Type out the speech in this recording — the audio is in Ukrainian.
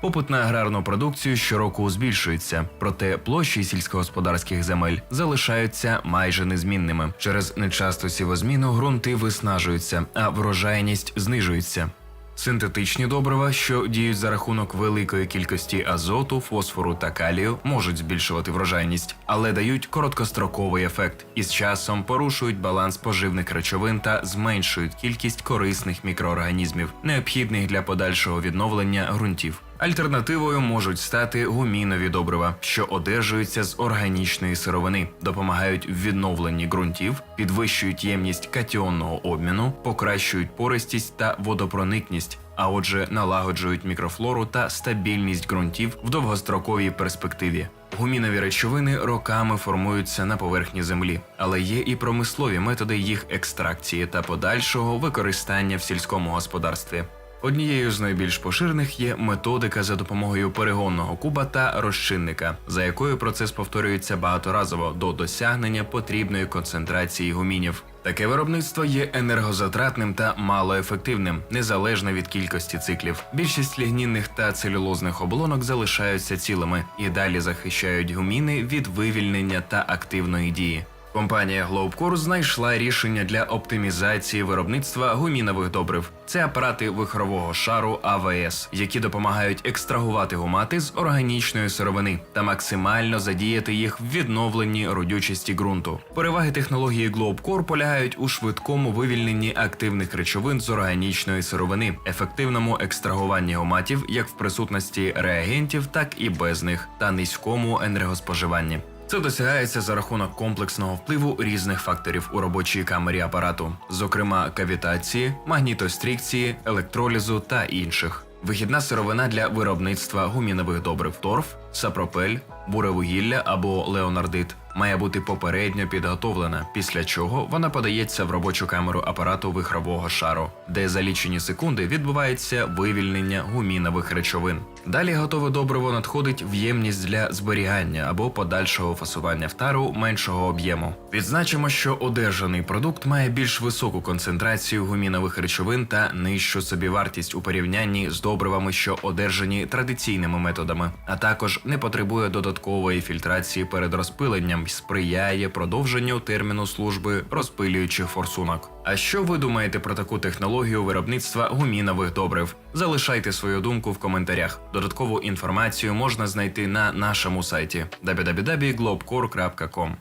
Попит на аграрну продукцію щороку збільшується, проте площі сільськогосподарських земель залишаються майже незмінними. Через нечасту сівозміну ґрунти виснажуються, а врожайність знижується. Синтетичні добрива, що діють за рахунок великої кількості азоту, фосфору та калію, можуть збільшувати врожайність, але дають короткостроковий ефект і з часом порушують баланс поживних речовин та зменшують кількість корисних мікроорганізмів, необхідних для подальшого відновлення ґрунтів. Альтернативою можуть стати гумінові добрива, що одержуються з органічної сировини, допомагають в відновленні ґрунтів, підвищують ємність катіонного обміну, покращують пористість та водопроникність, а отже, налагоджують мікрофлору та стабільність ґрунтів в довгостроковій перспективі. Гумінові речовини роками формуються на поверхні землі, але є і промислові методи їх екстракції та подальшого використання в сільському господарстві. Однією з найбільш поширених є методика за допомогою перегонного куба та розчинника, за якою процес повторюється багаторазово до досягнення потрібної концентрації гумінів. Таке виробництво є енергозатратним та малоефективним, незалежно від кількості циклів. Більшість лігнінних та целюлозних оболонок залишаються цілими і далі захищають гуміни від вивільнення та активної дії. Компанія Globcore знайшла рішення для оптимізації виробництва гумінових добрив. Це апарати вихрового шару АВС, які допомагають екстрагувати гумати з органічної сировини та максимально задіяти їх в відновленні родючості ґрунту. Переваги технології Globcore полягають у швидкому вивільненні активних речовин з органічної сировини, ефективному екстрагуванні гуматів як в присутності реагентів, так і без них, та низькому енергоспоживанні. Це досягається за рахунок комплексного впливу різних факторів у робочій камері апарату, зокрема кавітації, магнітострікції, електролізу та інших. Вихідна сировина для виробництва гумінових добрив торф, сапропель, буревугілля або леонардит має бути попередньо підготовлена, після чого вона подається в робочу камеру апарату вихрового шару, де за лічені секунди відбувається вивільнення гумінових речовин. Далі готове добриво надходить в ємність для зберігання або подальшого фасування в тару меншого об'єму. Відзначимо, що одержаний продукт має більш високу концентрацію гумінових речовин та нижчу собівартість у порівнянні з добривами, що одержані традиційними методами, а також не потребує додаткової фільтрації перед розпиленням і сприяє продовженню терміну служби розпилюючих форсунок. А що ви думаєте про таку технологію виробництва гумінових добрив? Залишайте свою думку в коментарях. Додаткову інформацію можна знайти на нашому сайті www.globcore.com.